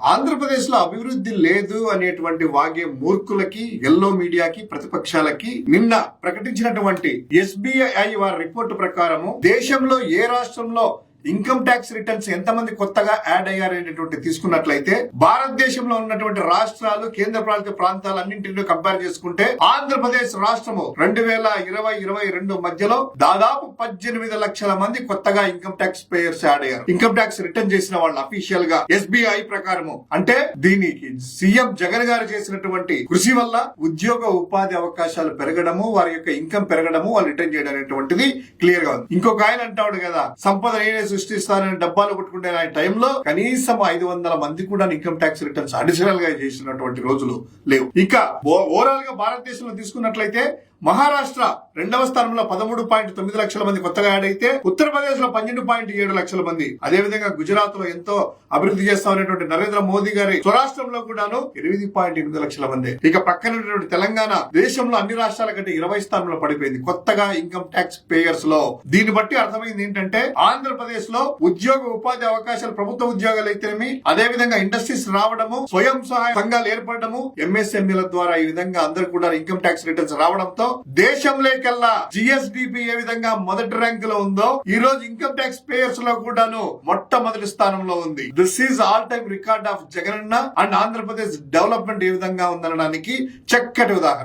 ఆంధ్రప్రదేశ్లో అభివృద్ధి లేదు అనేటువంటి వాగే మూర్ఖులకి ఎల్లో మీడియాకి ప్రతిపక్షాలకి నిన్న ప్రకటించినటువంటి ఎస్బీఐ వారి రిపోర్టు ప్రకారము దేశంలో ఏ రాష్ట్రంలో ఇన్కమ్ ట్యాక్స్ రిటర్న్స్ ఎంతమంది కొత్తగా యాడ్ అయ్యారనేటువంటి తీసుకున్నట్లయితే భారతదేశంలో ఉన్నటువంటి రాష్ట్రాలు కేంద్ర పాలిత ప్రాంతాలన్నింటినీ కంపేర్ చేసుకుంటే ఆంధ్రప్రదేశ్ రాష్ట్రము రెండు వేల ఇరవై ఇరవై రెండు మధ్యలో దాదాపు పద్దెనిమిది లక్షల మంది కొత్తగా ఇన్కమ్ ట్యాక్స్ పేయర్స్ యాడ్ అయ్యారు. ఇన్కమ్ ట్యాక్స్ రిటర్న్ చేసిన వాళ్ళు అఫీషియల్గా ఎస్బీఐ ప్రకారము. అంటే దీనికి సీఎం జగన్ గారు చేసినటువంటి కృషి వల్ల ఉద్యోగ ఉపాధి అవకాశాలు పెరగడము వారి యొక్క ఇన్కమ్ పెరగడము వాళ్ళు రిటర్న్ చేయడం అనేటువంటిది క్లియర్గా ఉంది. ఇంకొక ఆయన అంటాడు కదా సంపద నేనే సృష్టిస్తానని డబ్బాలు కొట్టుకుంటే ఆ టైంలో కనీసం ఐదు వందల మంది కూడా ఇన్కమ్ ట్యాక్స్ రిటర్న్స్ అడిషనల్గా చేసినటువంటి రోజులు లేవు. ఇంకా ఓవరాల్గా భారతదేశంలో తీసుకున్నట్లయితే మహారాష్ట్ర రెండవ స్థానంలో పదమూడు పాయింట్ తొమ్మిది లక్షల మంది కొత్తగా యాడ్ అయితే ఉత్తరప్రదేశ్లో పన్నెండు పాయింట్ ఏడు లక్షల మంది. అదే విధంగా గుజరాత్లో ఎంతో అభివృద్ధి చేస్తామనేటువంటి నరేంద్ర మోదీ గారి స్వరాష్ట్రంలో కూడాను ఎనిమిది పాయింట్ ఎనిమిది లక్షల మంది. ఇక పక్కన తెలంగాణ దేశంలో అన్ని రాష్ట్రాల కంటే ఇరవై స్థానంలో పడిపోయింది కొత్తగా ఇన్కమ్ ట్యాక్స్ పేయర్స్లో దీన్ని బట్టి అర్థమైంది ఏంటంటే ఆంధ్రప్రదేశ్ ఆంధ్రప్రదేశ్లో ఉద్యోగ ఉపాధి అవకాశాలు ప్రభుత్వ ఉద్యోగాలు అయితేనేమి అదే విధంగా ఇండస్ట్రీస్ రావడము స్వయం సహాయ సంఘాలు ఏర్పడము ఎంఎస్ఎంఈల ద్వారా ఈ విధంగా అందరు కూడా ఇన్కమ్ ట్యాక్స్ రిటర్న్స్ రావడంతో దేశంలోకెల్లా జిఎస్డిపి ఏ విధంగా మొదటి ర్యాంక్లో ఉందో ఈ రోజు ఇన్కమ్ ట్యాక్స్ పేయర్స్లో కూడాను మొట్టమొదటి స్థానంలో ఉంది. This is all time record of Jagananna and Andhra Pradesh development ఏ విధంగా ఉందనడానికి చక్కటి ఉదాహరణ.